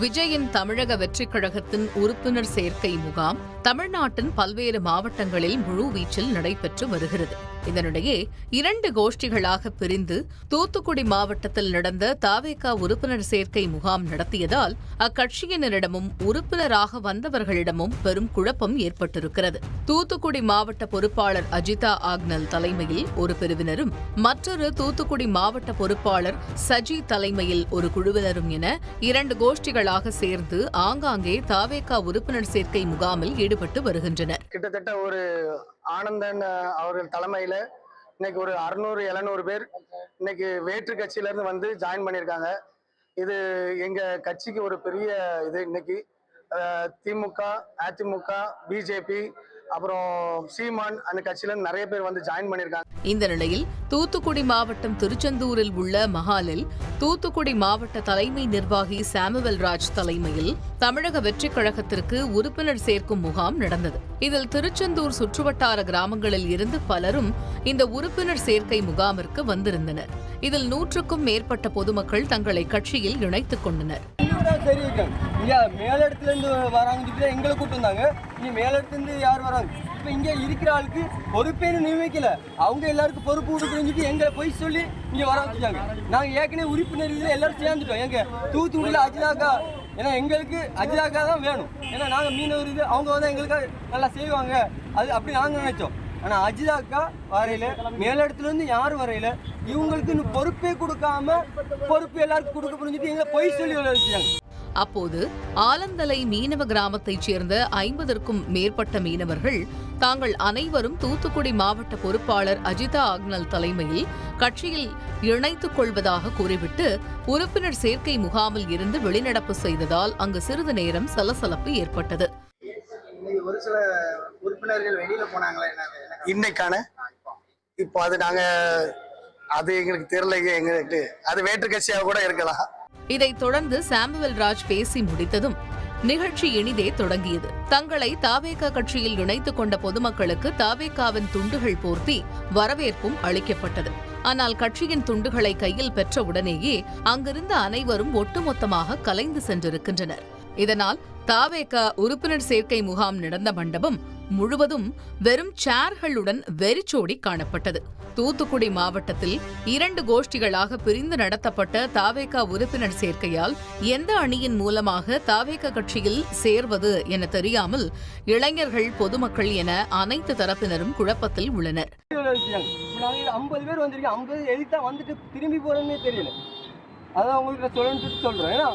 விஜயின் தமிழக வெற்றிக் கழகத்தின் உறுப்பினர் சேர்க்கை முகாம் தமிழ்நாட்டின் பல்வேறு மாவட்டங்களில் முழுவீச்சில் நடைபெற்று வருகிறது. இதனிடையே இரண்டு கோஷ்டிகளாக பிரிந்து தூத்துக்குடி மாவட்டத்தில் நடந்த தாவேகா உறுப்பினர் சேர்க்கை முகாம் நடத்தியதால் அக்கட்சியினரிடமும் உறுப்பினராக வந்தவர்களிடமும் பெரும் குழப்பம் ஏற்பட்டிருக்கிறது. தூத்துக்குடி மாவட்ட பொறுப்பாளர் அஜிதா ஆக்னல் தலைமையில் ஒரு பிரிவினரும் மற்றொரு தூத்துக்குடி மாவட்ட பொறுப்பாளர் சஜி தலைமையில் ஒரு குழுவினரும் என இரண்டு கோஷ்டிகளாக சேர்ந்து ஆங்காங்கே தாவேகா உறுப்பினர் சேர்க்கை முகாமில் ஈடுபட்டு வருகின்றனர். கிட்டத்தட்ட ஒரு ஆனந்தன் அவர்கள் தலைமையில இன்னைக்கு ஒரு அறுநூறு எழுநூறு பேர் இன்னைக்கு வேற்று கட்சியிலேருந்து வந்து ஜாயின் பண்ணியிருக்காங்க. இது எங்க கட்சிக்கு ஒரு பெரிய இது இன்னைக்கு. திமுக அதிமுக பிஜேபி அப்புறம் சீமான் அந்த கட்சியில நிறைய பேர் வந்து ஜாயின் பண்ணியிருக்காங்க. இந்த நிலையில் தூத்துக்குடி மாவட்டம் திருச்செந்தூரில் உள்ள மஹாலில் தூத்துக்குடி மாவட்ட தலைமை நிர்வாகி சாமுவல் ராஜ் தலைமையில் தமிழக வெற்றிக் கழகத்திற்கு உறுப்பினர் சேர்க்கும் முகாம் நடந்தது. இதில் திருச்செந்தூர் சுற்றுவட்டார கிராமங்களில் இருந்து பலரும் இந்த உறுப்பினர் சேர்க்கை முகாமிற்கு வந்திருந்தனர். இதில் நூற்றுக்கும் மேற்பட்ட பொதுமக்கள் தங்களை கட்சியில் இணைத்துக் கொண்டனர். தான் சரி இருக்காங்க இங்க மேலிடத்துல சொல்லி எங்களை கூப்பிட்டு வந்தாங்க. இனி மேலிடத்துலேருந்து யார் வராங்க? இப்போ இங்கே இருக்கிற ஆளுக்கு பொறுப்பேன்னு நியமிக்கல அவங்க எல்லாருக்கும் பொறுப்பு கொடுக்குறேன்னு சொல்லி எங்களை போய் சொல்லி இங்கே வர வச்சுட்டாங்க. நாங்கள் ஏற்கனவே உறுப்பினர் இதுல எல்லாரும் சேர்ந்துட்டோம். எங்கள் தூத்துக்குடியில் அஜிதாக்கா ஏன்னா எங்களுக்கு அஜிதாக்கா தான் வேணும். ஏன்னா நாங்கள் மீனவர் இது அவங்க வந்து எங்களுக்கு நல்லா செய்வாங்க. அது அப்படி நாங்கள் நினைச்சோம். ஆனா அஜிதாக்கா வரையில மேலிடத்துல இருந்து யாரும் வரையில இவங்களுக்கு இன்னும் பொறுப்பே கொடுக்காம பொறுப்பு எல்லாருக்கும் கொடுக்க புரிஞ்சுட்டு எங்களை பொய் சொல்லி வச்சுட்டாங்க. அப்போது ஆலந்தலை மீனவ கிராமத்தைச் சேர்ந்த ஐம்பதற்கும் மேற்பட்ட மீனவர்கள் தாங்கள் அனைவரும் தூத்துக்குடி மாவட்ட பொறுப்பாளர் அஜிதா ஆக்னல் தலைமையில் கட்சியில் இணைத்துக் கொள்வதாக கூறிவிட்டு உறுப்பினர் சேர்க்கை முகாமில் இருந்து வெளிநடப்பு செய்ததால் அங்கு சிறிது நேரம் சலசலப்பு ஏற்பட்டது. ஒரு சில உறுப்பினர்கள் வெளியில போனாங்களா என்ன இன்னைக்கான இப்போ அது நாங்க அது எங்களுக்கு தெரியல எங்களுக்கு அது வேற்று கட்சியாக கூட இருக்கலாம். இதைத் தொடர்ந்து சாமுவல் ராஜ் பேசி முடித்ததும் நிகழ்ச்சி இனிதே தொடங்கியது. தங்களை தாவேகா கட்சியில் இணைத்துக் கொண்ட பொதுமக்களுக்கு தாவேகாவின் துண்டுகள் போர்த்தி வரவேற்பும் அளிக்கப்பட்டது. ஆனால் கட்சியின் துண்டுகளை கையில் பெற்ற உடனேயே அங்கிருந்த அனைவரும் ஒட்டுமொத்தமாக கலைந்து சென்றிருக்கின்றனர். இதனால் தாவேகா உறுப்பினர் சேர்க்கை முகாம் நடந்த மண்டபம் முழுவதும் வெறும் சேர்களுடன் வெறிச்சோடி காணப்பட்டது. தூத்துக்குடி மாவட்டத்தில் இரண்டு கோஷ்டிகளாக பிரிந்து நடத்தப்பட்ட தாவேகா உறுப்பினர் சேர்க்கையால் எந்த அணியின் மூலமாக தாவேகா கட்சியில் சேர்வது என தெரியாமல் இளைஞர்கள் பொதுமக்கள் என அனைத்து தரப்பினரும் குழப்பத்தில் உள்ளனர். ஐம்பது பேர் ஐம்பது எதிர்த்தா வந்துட்டு திரும்பி போறேன்னு தெரியல. அதான் உங்களுக்கு சொல்லணும்னு சொல்றேன். ஏன்னா